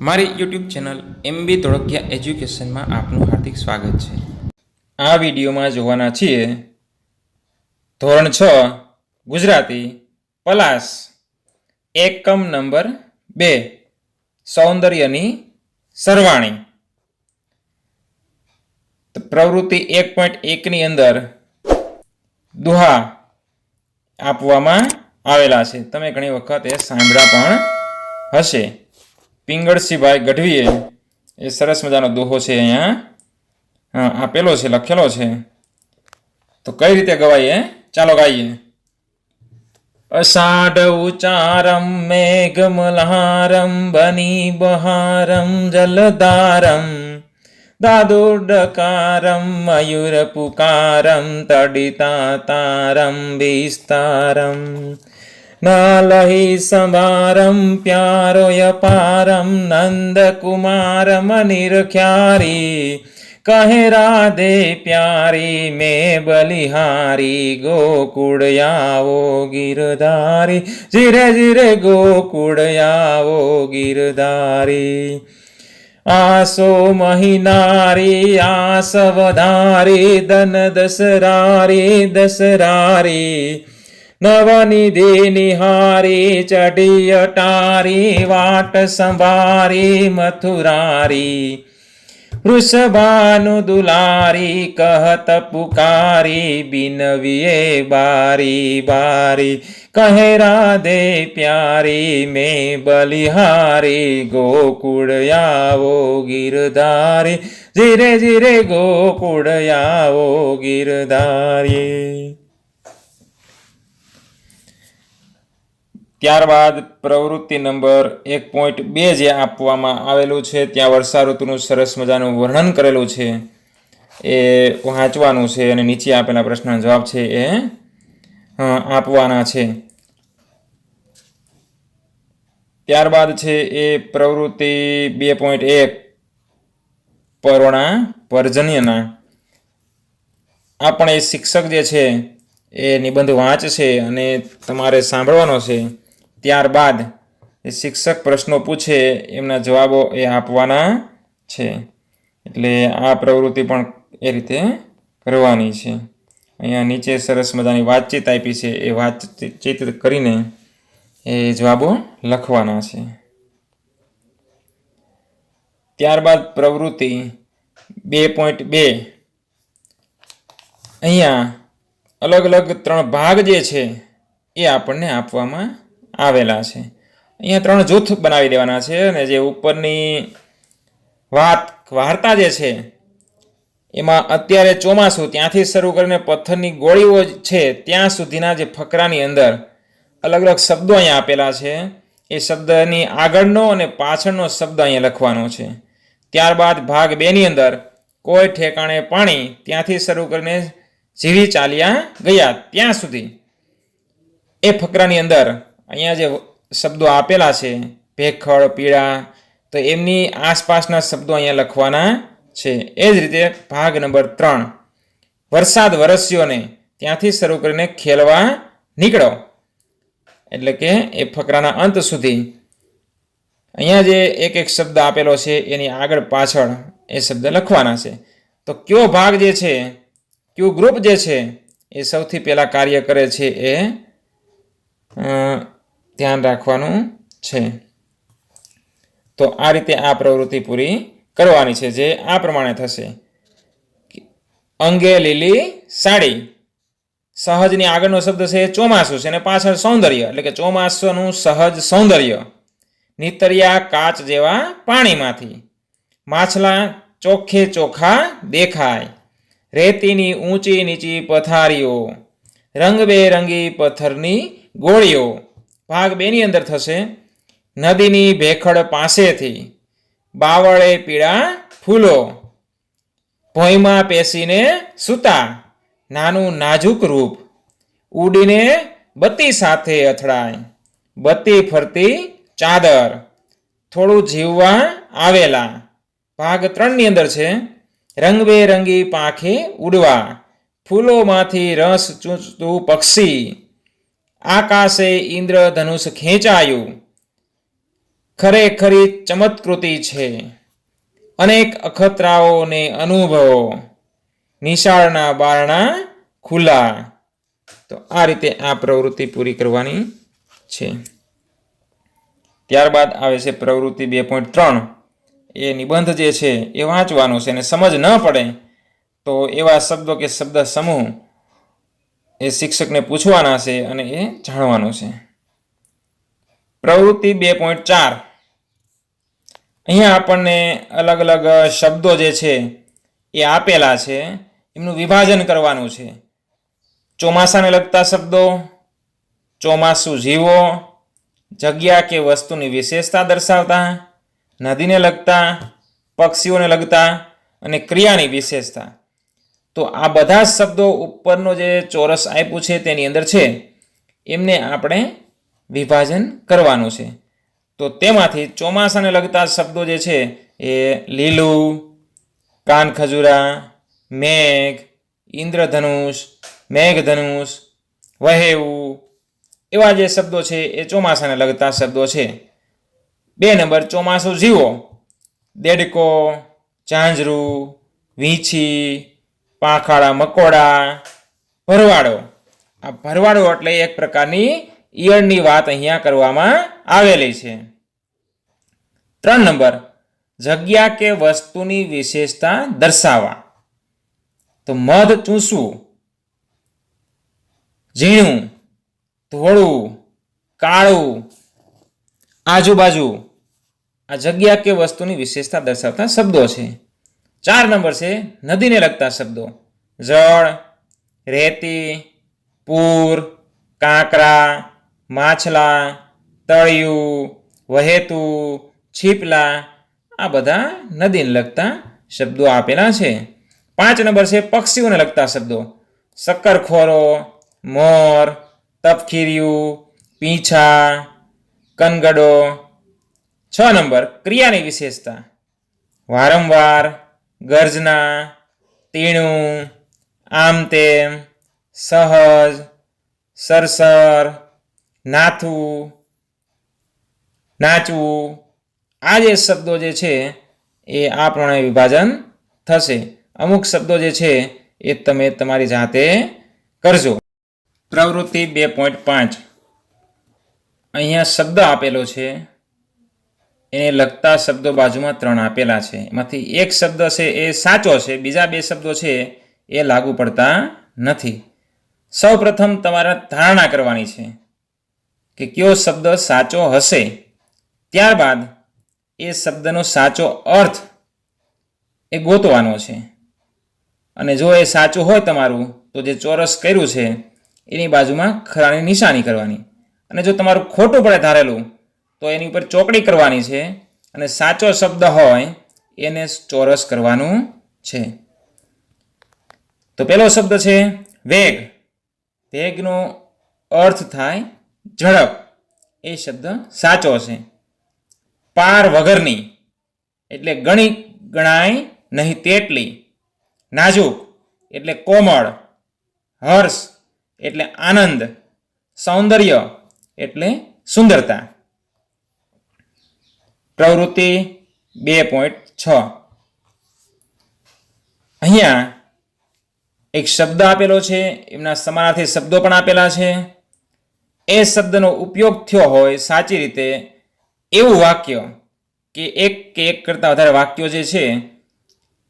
મારી YouTube channel MB Dholakia એજ્યુકેશનમાં આપનું હાર્દિક સ્વાગત છે. આ વિડીયોમાં જોવાના છીએ ધોરણ છ, ગુજરાતી પલાસ, એકમ નંબર બે, સૌંદર્યની સરવાણી. પ્રવૃત્તિ એક પોઈન્ટ એકની અંદર દુહા આપવામાં આવેલા છે. તમે ઘણી વખત એ સાંભળ્યા પણ હશે. પિંગળસીભાઈ ગઢવીએ એ સરસ મજાનો દોહો છે અહીંયા. આપેલો છે, લખેલો છે. તો કઈ રીતે ગવાઈએ? ચાલો ગાઈએ. અષાઢ ઉચારમ મેઘમલહારમ બની બહારમ જલધારમ મયુર મયુરપુકારમ તડિતા તારમ વિસ્તારમ. નાલહી સંભારમ પ્યારોય પારમ નંદકુમારમ નિરખ્યારી કહે રાધે પ્યારી મેં બલિહારી ગોકુળ આવો ગિરધારી ધીરે ધીરે ગોકુળ આવો ગિરધારી આસો મહિનારી આસ દેની હારી ચડી અટારી વાટ સંભારી મથુરારી વૃષભાનુ દુલારી કહત પુકારી બિનવીએ બારી બારી કહે રાધે પ્યારી મેં બલિહારી ગોકુળ આવો ગિરધારી ધીરે ધીરે ગોકુળ આવો ગિરધારી ત્યારબાદ પ્રવૃત્તિ નંબર એક પોઈન્ટ બે જે આપવામાં આવેલું છે, ત્યાં વર્ષા ઋતુનું સરસ મજાનું વર્ણન કરેલું છે, એ વાંચવાનું છે અને નીચે આપેલા પ્રશ્નનો જવાબ છે એ આપવાના છે. ત્યારબાદ છે એ પ્રવૃત્તિ બે પોઈન્ટ એક પરોણા પર્જન્યના. આપણે શિક્ષક જે છે, એ નિબંધ વાંચશે અને તમારે સાંભળવાનો છે. ત્યારબાદ શિક્ષક પ્રશ્નો પૂછે, એમના જવાબો એ આપવાના છે. એટલે આ પ્રવૃત્તિ પણ એ રીતે કરવાની છે. અહીંયા નીચે સરસ મજાની વાતચીત આપી છે. એ વાતચીત કરીને એ જવાબો લખવાના છે. ત્યારબાદ પ્રવૃત્તિ બે પોઈન્ટ બે. અહીંયા અલગ અલગ ત્રણ ભાગ જે છે, એ આપણને આપવામાં આવેલા છે. અહીંયા ત્રણ જૂથ બનાવી દેવાના છે અને જે ઉપરની વાત વાર્તા જે છે, એમાં અત્યારે ચોમાસું, ત્યાંથી શરૂ કરીને પથ્થરની ગોળીઓ છે, ત્યાં સુધીના જે ફકરાની અંદર અલગ અલગ શબ્દો અહીંયા આપેલા છે. એ શબ્દની આગળનો અને પાછળનો શબ્દ અહીંયા લખવાનો છે. ત્યારબાદ ભાગ બેની અંદર, કોઈ ઠેકાણે પાણી ત્યાંથી શરૂ કરીને જીવી ચાલ્યા ગયા. ત્યાં સુધી એ ફકરાની અંદર અહીંયા જે શબ્દો આપેલા છે, ભેખડ પીળા તો એમની આસપાસના શબ્દો અહીંયા લખવાના છે. એ જ રીતે ભાગ નંબર ત્રણ, વરસાદ વરસ્યોને ત્યાંથી શરૂ કરીને ખેલવા નીકળો. એટલે કે એ ફકરાના અંત સુધી. અહીંયા જે એક એક શબ્દ આપેલો છે, એની આગળ પાછળ એ શબ્દ લખવાના છે. તો કયો ભાગ જે છે, કયું ગ્રુપ જે છે, એ સૌથી પહેલાં કાર્ય કરે છે એ ધ્યાન રાખવાનું છે. તો આ રીતે આ પ્રવૃત્તિ પૂરી કરવાની છે જે આ પ્રમાણે થશે. અંગે લીલી સાડી. સહજની આગળનો શબ્દ છે ચોમાસું છે અને પાછળ સૌંદર્ય, એટલે કે ચોમાસાનું સહજ સૌંદર્ય. નીતરિયા કાચ જેવા પાણીમાંથી. માછલા ચોખ્ખે ચોખા દેખાય. રેતીની ઊંચી નીચી પથારીઓ. રંગબેરંગી પથ્થરની ગોળીઓ. ભાગ બેની અંદર થશે. નદીની ભેખડ પાસેથી બાવળે પીળા ફૂલો. ભોંયમાં પેસીને સૂતા નાનું નાજુક રૂપ. ઉડીને બત્તી સાથે અથડાય. બત્તી ફરતી ચાદર. થોડું જીવવા આવેલા. ભાગ ત્રણની અંદર છે. રંગબેરંગી પાંખે ઉડવા. ફૂલોમાંથી રસ ચૂંચતું પક્ષી. આકાશે ઇન્દ્રધનુષ ખેંચાયું. ખરેખરી ચમત્કૃતિ છે. અનેક અખતરાઓને અનુભવો. નિશાળના બારણા ખુલ્લા. તો આ રીતે આ પ્રવૃત્તિ પૂરી કરવાની છે. ત્યારબાદ આવે છે પ્રવૃત્તિ બે પોઈન્ટ ત્રણ. એ નિબંધ જે છે એ વાંચવાનો છે અને સમજ ન પડે તો એવા શબ્દો કે શબ્દ સમૂહ એ શિક્ષકને પૂછવાના છે અને એ જાણવાનું છે. પ્રવૃત્તિ બે પોઈન્ટ ચાર. અહીંયા આપણને અલગ અલગ શબ્દો જે છે એ આપેલા છે. એમનું વિભાજન કરવાનું છે. ચોમાસાને લગતા શબ્દો, ચોમાસું જીવો, જગ્યા કે વસ્તુની વિશેષતા દર્શાવતા, નદીને લગતા, પક્ષીઓને લગતા અને ક્રિયાની વિશેષતા. તો આ બધા જ શબ્દો ઉપરનો જે ચોરસ આપ્યું છે તેની અંદર છે. એમને આપણે વિભાજન કરવાનું છે. તો તેમાંથી ચોમાસાને લગતા શબ્દો જે છે એ લીલું, કાનખજૂરા, મેઘ, ઇન્દ્રધનુષ, મેઘધનુષ, વહેવું એવા જે શબ્દો છે એ ચોમાસાને લગતા શબ્દો છે. બે નંબર ચોમાસું જીવો, દેડકો ઝાંઝરું વીંછી પાંખાડા મકોડા, ભરવાડો. આ ભરવાડો એટલે એક પ્રકારની ઈયળની વાત અહીંયા કરવામાં આવેલી છે. ત્રણ નંબર, જગ્યા કે વસ્તુની વિશેષતા દર્શાવવા. તો મધ ચૂસવું, ઝીણું, ધોળું, કાળું, આજુબાજુ. આ જગ્યા કે વસ્તુની વિશેષતા દર્શાવતા શબ્દો છે. ચાર નંબર છે, નદીને લગતા શબ્દો. જળ, રેતી, પૂર, કાંકરા, માછલા, તળિયું, વહેતું, છીપલા, આ બધા નદીને લગતા શબ્દો આપેલા છે. પાંચ નંબર છે, પક્ષીઓને લગતા શબ્દો. શક્કરખોરો, મોર તપખીરિયું પીંછા, કનગડો. છ નંબર, ક્રિયાની વિશેષતા. વારંવાર ગર્જના તીણું આમ તેમ સહજ, સરસર, નાથું, નાચવું. આ જે શબ્દો જે છે એ આ પ્રમાણે વિભાજન થશે. અમુક શબ્દો જે છે એ તમે તમારી જાતે કરજો. પ્રવૃત્તિ બે પોઈન્ટ પાંચ. અહીંયા શબ્દ આપેલો છે એને લગતા શબ્દો બાજુમાં ત્રણ આપેલા છે. એમાંથી એક શબ્દ છે એ સાચો છે, બીજા બે શબ્દો છે એ લાગુ પડતા નથી. સૌ પ્રથમ તમારે ધારણા કરવાની છે કે કયો શબ્દ સાચો હશે. ત્યારબાદ એ શબ્દનો સાચો અર્થ એ ગોતવાનો છે. અને જો એ સાચું હોય તમારું, તો જે ચોરસ કર્યું છે, એની બાજુમાં ખરાની નિશાની કરવાની. અને જો તમારું ખોટું પડે ધારેલું તો એની ઉપર ચોકડી કરવાની છે અને સાચો શબ્દ હોય એને ચોરસ કરવાનું છે. તો પહેલો શબ્દ છે વેગ. વેગનો અર્થ થાય ઝડપ. એ શબ્દ સાચો છે. પાર વગરની. એટલે ગણી ગણાય નહીં તેટલી. નાજુક. એટલે કોમળ. હર્ષ. એટલે આનંદ. સૌંદર્ય. એટલે સુંદરતા. પ્રવૃત્તિ બે પોઈન્ટ છ. અહીંયા એક શબ્દ આપેલો છે, એમના સમાનાર્થી શબ્દો પણ આપેલા છે. એ શબ્દનો ઉપયોગ થયો હોય સાચી રીતે એવું વાક્ય કે એક કે એક કરતાં વધારે વાક્યો જે છે,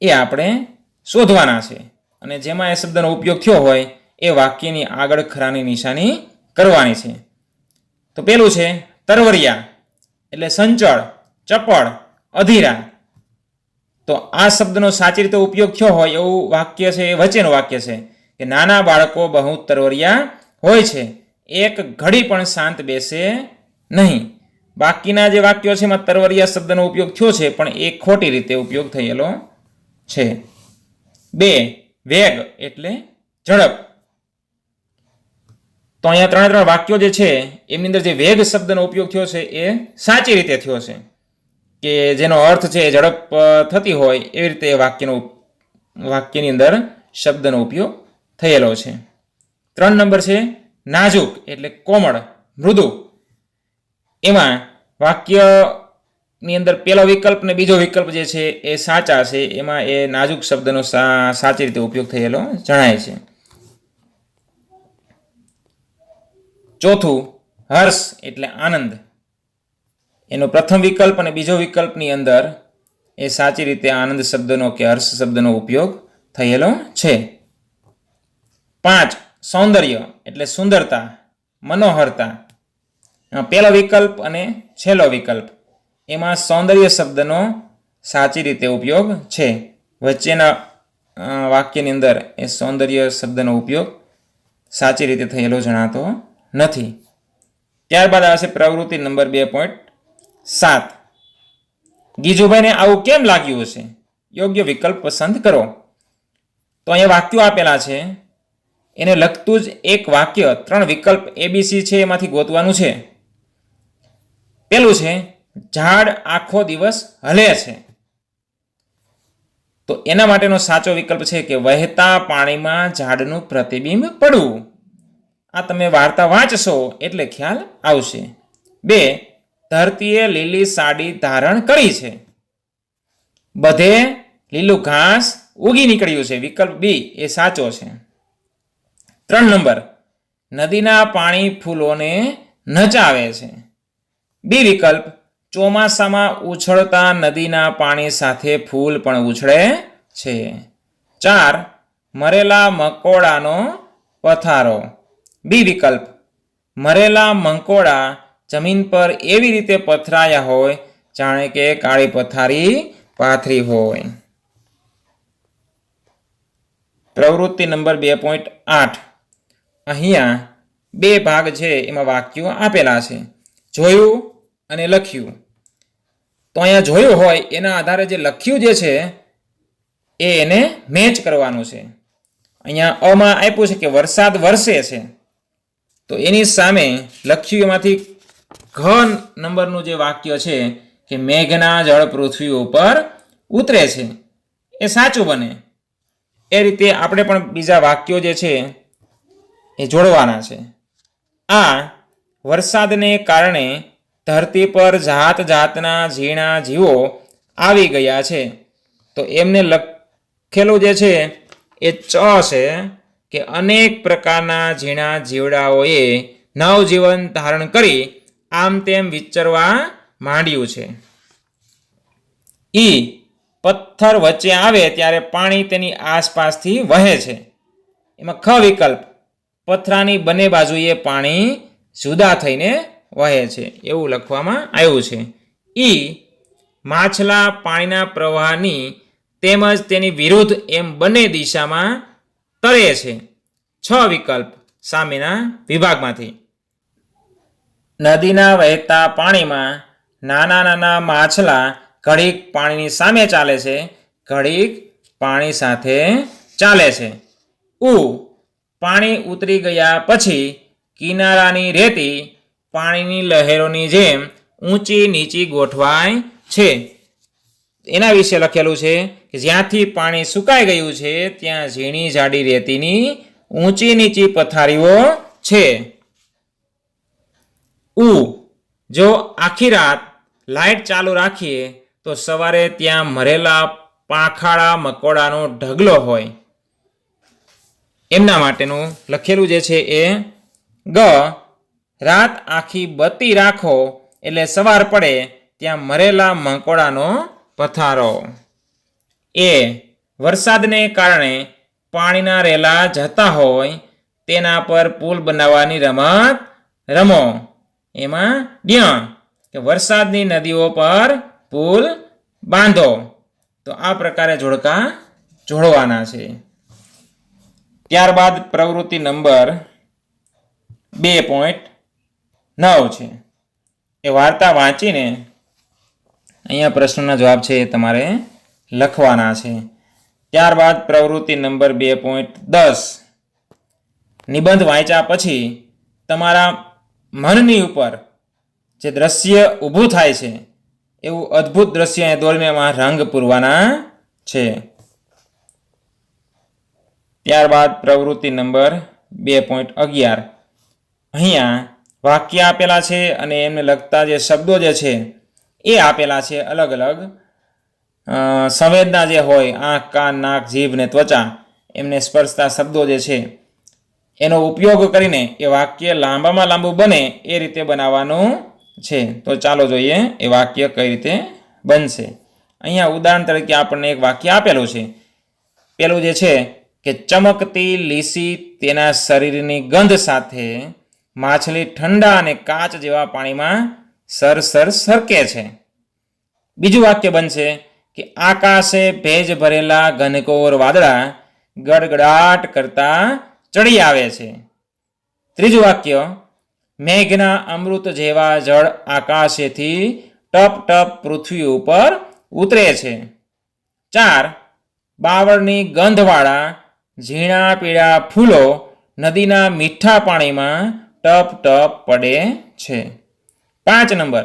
એ આપણે શોધવાના છે. અને જેમાં એ શબ્દનો ઉપયોગ થયો હોય, એ વાક્યની આગળ ખરાની નિશાની કરવાની છે. તો પેલું છે તરવરિયા, એટલે સંચળ. ચપળ, અધીરા. તો આ શબ્દનો સાચી રીતે ઉપયોગ થયો હોય એવું વાક્ય છે, એ વચ્ચેનું વાક્ય છે કે નાના બાળકો બહુ તરવરિયા હોય છે. એક ઘડી પણ શાંત બેસે નહીં. બાકીના જે વાક્યો છે એમાં તરવરિયા શબ્દનો ઉપયોગ થયો છે, પણ એ ખોટી રીતે ઉપયોગ થયેલો છે. બે, વેગ એટલે ઝડપ. તો અહીંયા ત્રણે ત્રણ વાક્યો જે છે એમની અંદર જે વેગ શબ્દનો ઉપયોગ થયો છે, એ સાચી રીતે થયો છે. કે જેનો અર્થ છે, ઝડપ થતી હોય એવી રીતે વાક્યનો વાક્યની અંદર શબ્દનો ઉપયોગ થયેલો છે. ત્રણ નંબર છે, નાજુક એટલે કોમળ, મૃદુ. એમાં વાક્યની અંદર પેલો વિકલ્પ ને બીજો વિકલ્પ જે છે, એ સાચા છે. એમાં એ નાજુક શબ્દનો સાચી રીતે ઉપયોગ થયેલો જણાય છે. ચોથું, હર્ષ એટલે આનંદ. એનો પ્રથમ વિકલ્પ અને બીજો વિકલ્પની અંદર એ સાચી રીતે આનંદ શબ્દનો કે હર્ષ શબ્દનો ઉપયોગ થયેલો છે. પાંચ, સૌંદર્ય એટલે સુંદરતા, મનોહરતા. પહેલો વિકલ્પ અને છેલ્લો વિકલ્પ. એમાં સૌંદર્ય શબ્દનો સાચી રીતે ઉપયોગ છે. વચ્ચેના વાક્યની અંદર એ સૌંદર્ય શબ્દનો ઉપયોગ સાચી રીતે થયેલો જણાતો નથી. ત્યારબાદ આવશે પ્રવૃત્તિ નંબર બે પોઈન્ટ સાત. ગીજુભાઈને આવું કેમ લાગ્યું હશે? યોગ્ય વિકલ્પ પસંદ કરો. તો અહીંયા વાક્યો આપેલા છે. એને લગતું જ એક વાક્ય, ત્રણ વિકલ્પ એબીસી છે, એમાંથી ગોતવાનું છે. પેલું છે, ઝાડ આખો દિવસ હલે છે. તો એના માટેનો સાચો વિકલ્પ છે કે વહેતા પાણીમાં ઝાડનું પ્રતિબિંબ પડવું. આ તમે વાર્તા વાંચશો એટલે ખ્યાલ આવશે. બે ધરતીએ લીલી સાડી ધારણ કરી છે. બધે લીલું ઘાસ ઉગી નીકળ્યું છે. વિકલ્પ બી એ સાચો છે. ત્રણ નંબર. નદીના પાણી ફૂલોને નચાવે છે. બી વિકલ્પ. ચોમાસામાં ઉછળતા નદીના પાણી સાથે ફૂલ પણ ઉછળે છે. ચાર. મરેલા મકોડાનો પથારો. બી વિકલ્પ. મરેલા મંકોડા જમીન પર એવી રીતે પથરાયા હોય, જાણે કે કાળી પથારી પાથરી હોય. પ્રવૃત્તિ નંબર બે પોઈન્ટ આઠ. અહીંયા બે ભાગ છે એમાં વાક્યો આપેલા છે. જોયું અને લખ્યું. તો અહીંયા જોયું હોય, એના આધારે જે લખ્યું જે છે, એ એને મેચ કરવાનું છે. અહીંયા અમાં આપ્યું છે કે વરસાદ વરસે છે. તો એની સામે લખ્યું એમાંથી ઘ નંબરનું જે વાક્ય છે કે મેઘના જળ પૃથ્વી ઉપર ઉતરે છે, એ સાચું બને. એ રીતે આપણે પણ બીજા વાક્યો જે છે એ જોડવાના છે. આ વરસાદને કારણે ધરતી પર જાત જાતના ઝીણા જીવો આવી ગયા છે. તો એમને લખેલું જે છે એ ચ છે કે અનેક પ્રકારના ઝીણા જીવડાઓએ નવજીવન ધારણ કરી આમ તેમ વિચરવા માંડ્યું છે. ઈ પથ્થર વચ્ચે આવે ત્યારે પાણી તેની આસપાસથી વહે છે. એમાં ખ વિકલ્પ. પથરાની બંને બાજુએ પાણી જુદા થઈને વહે છે. એવું લખવામાં આવ્યું છે. ઈ માછલા પાણીના પ્રવાહની તેમજ તેની વિરુદ્ધ એમ બંને દિશામાં તરે છે. છ વિકલ્પ સામેના વિભાગમાંથી. નદીના વહેતા પાણીમાં નાના નાના માછલા ઘડીક પાણીની સામે ચાલે છે, ઘડીક પાણી સાથે ચાલે છે. ઉ, પાણી ઉતરી ગયા પછી કિનારાની રેતી પાણીની લહેરોની જેમ ઊંચી નીચી ગોઠવાય છે. એના વિશે લખેલું છે કે જ્યાંથી પાણી સુકાઈ ગયું છે, ત્યાં ઝીણી જાડી રેતીની ઊંચી નીચી પથારીઓ છે. ઉ જો આખી રાત લાઇટ ચાલુ રાખીએ, તો સવારે ત્યાં મરેલા પાંખાળા મકોડાનો ઢગલો હોય. એમના માટેનું લખેલું જે છે એ, ગ. રાત આખી બત્તી રાખો, એટલે સવાર પડે ત્યાં મરેલા મકોડાનો પથારો. એ, વરસાદને કારણે પાણીના રેલા જતા હોય, તેના પર પુલ બનાવવાની રમત રમો. એમાં ડ્ય કે વરસાદની નદીઓ પર પુલ બાંધો. તો આ પ્રકારે જોડકા જોડવાના છે. ત્યારબાદ પ્રવૃત્તિ નંબર બે પોઈન્ટ નવ છે. એ વાર્તા વાંચીને અહીંયા પ્રશ્નના જવાબ છે એ તમારે લખવાના છે. ત્યારબાદ પ્રવૃત્તિ નંબર બે પોઈન્ટ દસ. નિબંધ વાંચ્યા પછી તમારા મનની ઉપર જે દ્રશ્ય ઊભું થાય છે, એવું અદ્ભુત દ્રશ્ય એ દોરમેમાં રંગ પૂરવાના છે. ત્યારબાદ પ્રવૃત્તિ નંબર બે પોઈન્ટ અગિયાર. અહીંયા વાક્ય આપેલા છે અને એમને લગતા જે શબ્દો જે છે, એ આપેલા છે અલગ અલગ સંવેદના જે હોય, આંખ, કાન, નાક, જીભ ને ત્વચા, એમને સ્પર્શતા શબ્દો જે છે એનો ઉપયોગ કરીને એ વાક્ય લાંબામાં લાંબુ બને એ રીતે બનાવવાનું છે. તો ચાલો જોઈએ એ વાક્ય કઈ રીતે બનશે. અહીંયા ઉદાહરણ તરીકે આપણને એક વાક્ય આપેલું છે. પેલું જે છે કે ચમકતી લીસી તેના શરીરની ગંધ સાથે માછલી ઠંડા અને કાચ જેવા પાણીમાં સરસર સરકે છે. બીજું વાક્ય બનશે કે આકાશે ભેજ ભરેલા ઘનકોર વાદળા ગડગડાટ કરતા ચડી આવે છે. ત્રીજું વાક્ય, મેઘના અમૃત જેવા જળ આકાશેથી ટપ ટપ પૃથ્વી ઉપર ઉતરે છે. ચાર, બાવળની ગંધવાળા ઝીણા પીળા ફૂલો નદીના મીઠા પાણીમાં ટપ ટપ પડે છે. પાંચ નંબર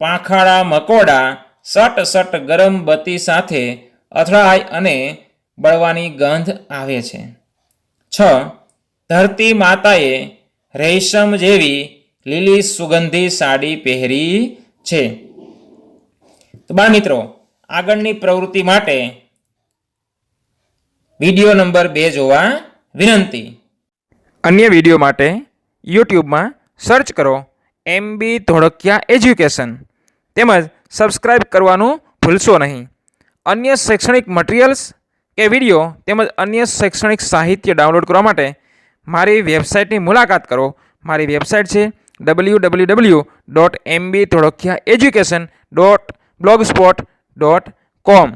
પાંખાડા મકોડા સટ સટ ગરમ બત્તી સાથે અથડાય અને બળવાની ગંધ આવે છે. છ ધરતી માતાએ રેશમ જેવી લીલી સુગંધી સાડી પહેરી છે. તો બાળ મિત્રો, આગળની પ્રવૃત્તિ માટે વીડિયો નંબર બે જોવા વિનંતી. અન્ય વીડિયો માટે યુટ્યુબમાં સર્ચ કરો એમ બી ધોળકિયા એજ્યુકેશન. તેમજ સબસ્ક્રાઇબ કરવાનું ભૂલશો નહીં. અન્ય શૈક્ષણિક મટીરિયલ્સ કે વીડિયો તેમજ અન્ય શૈક્ષણિક સાહિત્ય ડાઉનલોડ કરવા માટે મારી વેબસાઇટની મુલાકાત કરો. મારી વેબસાઇટ છે W W W dot M B Dholakia education dot blogspot dot com